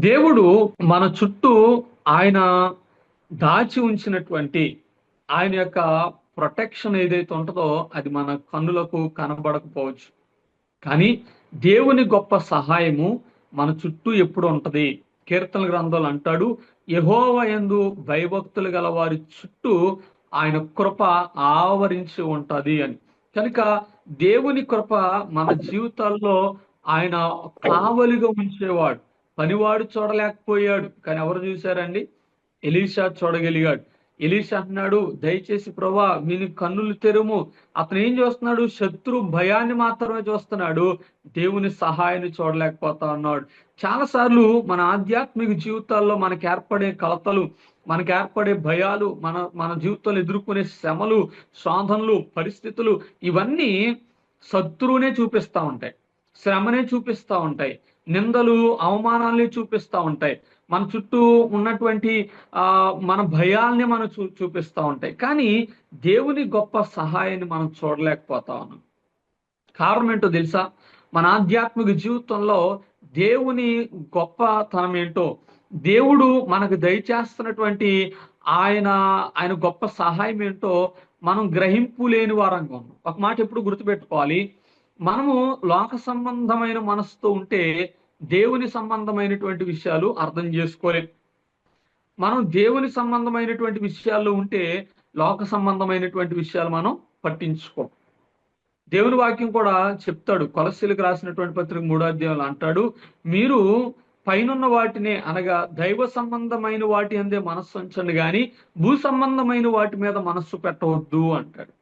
దేవుడు మన చుట్టూ ఆయన దాచి ఉంచినటువంటి ఆయన యొక్క ప్రొటెక్షన్ ఏదైతే ఉంటుందో అది మన కన్నులకు కనబడకపోవచ్చు. కానీ దేవుని గొప్ప సహాయము మన చుట్టూ ఎప్పుడు ఉంటది? కీర్తన గ్రంథాలు అంటాడు యహోవ యందు భయభక్తులు గల వారి చుట్టూ ఆయన కృప ఆవరించి ఉంటది అని. కనుక దేవుని కృప మన జీవితాల్లో ఆయన కావలిగా ఉంచేవాడు. పనివాడు చూడలేకపోయాడు. కానీ ఎవరు చూశారండి? ఎలీషా చూడగలిగాడు. ఎలీషా అంటున్నాడు దయచేసి ప్రభా నేను కన్నులు తెరుము. అతను ఏం చూస్తున్నాడు? శత్రు భయాన్ని మాత్రమే చూస్తున్నాడు. దేవుని సహాయాన్ని చూడలేకపోతా ఉన్నాడు. చాలా సార్లు మన ఆధ్యాత్మిక జీవితాల్లో మనకు ఏర్పడే కలతలు మనకు ఏర్పడే భయాలు మన మన జీవితంలో ఎదుర్కొనే శ్రమలు సాధనలు పరిస్థితులు ఇవన్నీ శత్రువునే చూపిస్తా ఉంటాయి. శ్రమనే చూపిస్తా ఉంటాయి. నిందలు అవమానాల్ని చూపిస్తా ఉంటాయి. మన చుట్టూ ఉన్నటువంటి ఆ మన భయాల్ని మనం చూ చూపిస్తా ఉంటాయి. కానీ దేవుని గొప్ప సహాయాన్ని మనం చూడలేకపోతా ఉన్నాం. కారణం ఏంటో తెలుసా? మన ఆధ్యాత్మిక జీవితంలో దేవుని గొప్పతనం ఏంటో? దేవుడు మనకు దయచేస్తున్నటువంటి ఆయన ఆయన గొప్ప సహాయం ఏంటో మనం గ్రహింపు లేని వారంగా ఉన్నాం. ఒక మాట ఎప్పుడు గుర్తుపెట్టుకోవాలి? మనము లోక సంబంధమైన మనసుతో ఉంటే దేవుని సంబంధమైనటువంటి విషయాలు అర్థం చేసుకోలేం. మనం దేవుని సంబంధమైనటువంటి విషయాల్లో ఉంటే లోక సంబంధమైనటువంటి విషయాలు మనం పట్టించుకోం. దేవుని వాక్యం కూడా చెప్తాడు. కొలసీలకు రాసినటువంటి పత్రిక మూడో అధ్యాయంలో అంటాడు మీరు పైనున్న వాటినే అనగా దైవ సంబంధమైన వాటి అందే మనస్సు ఉంచండి కానీ భూ సంబంధమైన వాటి మీద మనస్సు పెట్టవద్దు అంటాడు.